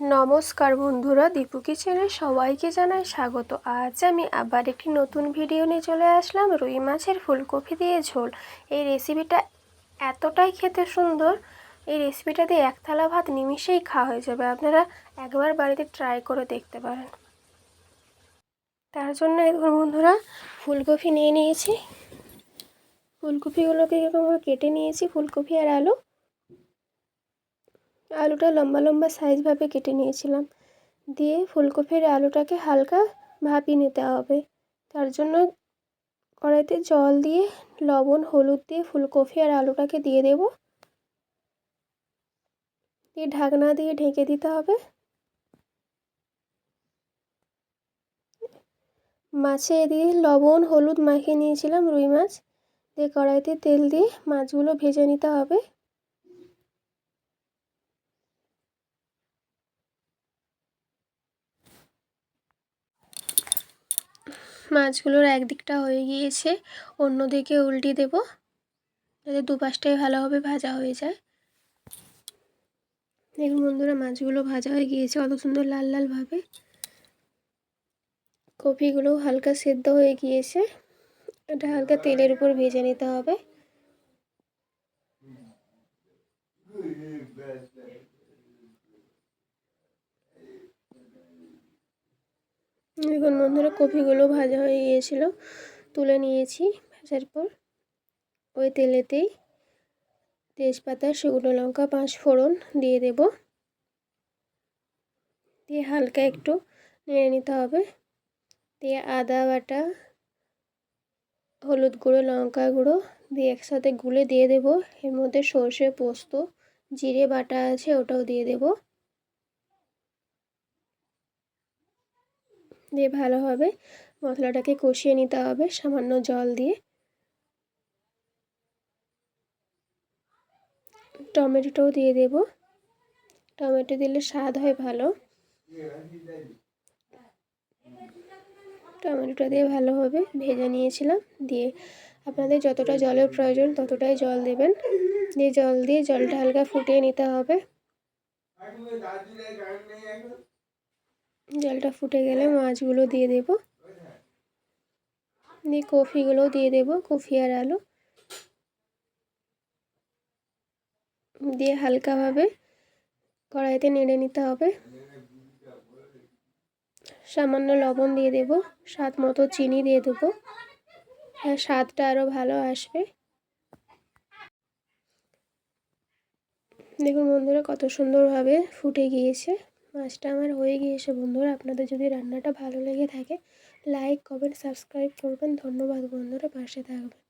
নমস্কার বন্ধুরা দীপু কিচেনে সবাইকে জানাই স্বাগত। আজ আমি আবার একটি নতুন ভিডিও নিয়ে চলে আসলাম, রুই মাছের ফুলকপি দিয়ে ঝোল। এই রেসিপিটা এতটাই খেতে সুন্দর, এই রেসিপিটা দিয়ে এক থালা ভাত নিমিষেই খাওয়া হয়ে যাবে। আপনারা একবার বাড়িতে ট্রাই করে দেখতে পারেন। তার জন্য দেখুন বন্ধুরা, ফুলকপি নিয়ে নিয়েছি। ফুলকপিগুলোকে এরকমভাবে কেটে নিয়েছি, ফুলকপি আর আলু। আলুটা লম্বা লম্বা সাইজভাবে কেটে নিয়েছিলাম। দিয়ে ফুলকপির আলুটাকে হালকা ভাপিয়ে নিতে হবে। তার জন্য কড়াইতে জল দিয়ে, লবণ, হলুদ দিয়ে ফুলকপি আর আলুটাকে দিয়ে দেব। দিয়ে ঢাকনা দিয়ে ঢেকে দিতে হবে। মাছে দিয়ে লবণ, হলুদ মাখিয়ে নিয়েছিলাম রুই মাছ। দিয়ে কড়াইতে তেল দিয়ে মাছগুলো ভেজে নিতে হবে। মাছগুলোর একদিকটা হয়ে গিয়েছে, অন্যদিকে উল্টে দেব, যাতে দুপাশটাই ভালোভাবে ভাজা হয়ে যায়। দেখুন বন্ধুরা, মাছগুলো ভাজা হয়ে গিয়েছে অত সুন্দর লাল লালভাবে। কপিগুলো হালকা সেদ্ধ হয়ে গিয়েছে। এটা হালকা তেলের উপর ভেজে নিতে হবে। দেখুন বন্ধুরা কপিগুলো ভাজা হয়ে গিয়েছিল, তুলে নিয়েছি ভাজার পর। ওই তেলেতেই তেজপাতা, শুকনো লঙ্কা, পাঁচ ফোড়ন দিয়ে দেব। দিয়ে হালকা একটু নেড়ে নিতে হবে। দিয়ে আদা বাটা, হলুদ গুঁড়ো, লঙ্কা গুঁড়ো দিয়ে একসাথে গুলে দিয়ে দেব। এর মধ্যে সর্ষে পোস্ত, জিরে বাটা আছে ওটাও দিয়ে দেবো। দিয়ে ভালোভাবে মশলাটাকে কষিয়ে নিতে হবে সামান্য জল দিয়ে। টমেটোটাও দিয়ে দেব। টমেটো দিলে স্বাদ হয় ভালো। টমেটোটা দিয়ে ভালোভাবে ভেজে নিয়েছিলাম। দিয়ে আপনাদের যতটা জলের প্রয়োজন ততটাই জল দেবেন। দিয়ে জল দিয়ে জলটা হালকা ফুটিয়ে নিতে হবে। জলটা ফুটে গেলে মাছগুলো দিয়ে দেব। দিয়ে কফিগুলোও দিয়ে দেব, কফি আর আলু। দিয়ে হালকাভাবে কড়াইতে নেড়ে নিতে হবে। সামান্য লবণ দিয়ে দেব, স্বাদ মতো চিনি দিয়ে দেবো। হ্যাঁ স্বাদটা আরও ভালো আসবে। দেখুন বন্ধুরা, কত সুন্দরভাবে ফুটে গিয়েছে। মাছটা আমার হয়ে গিয়েছে। বন্ধুরা, আপনাদের যদি রান্নাটা ভালো লেগে থাকে লাইক কমেন্ট সাবস্ক্রাইব করবেন। ধন্যবাদ বন্ধুরা, পাশে থাকবেন।